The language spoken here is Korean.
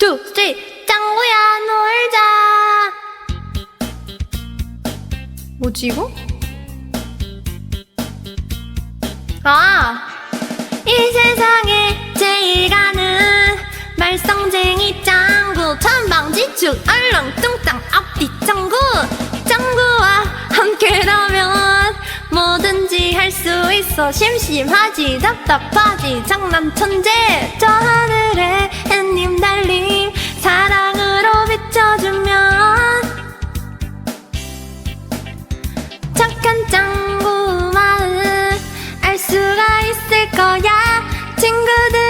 투, 쓰리, 짱구야 놀자. 뭐지 이거? 아, 이 세상에 제일 가는 말썽쟁이 짱구 천방지축 얼렁뚱땅 앞뒤 짱구 짱구와 함께라면 뭐든지 할 수 있어 심심하지 답답하지 장난 천재 저 천장구 마음 알 수가 있을 거야. 친구들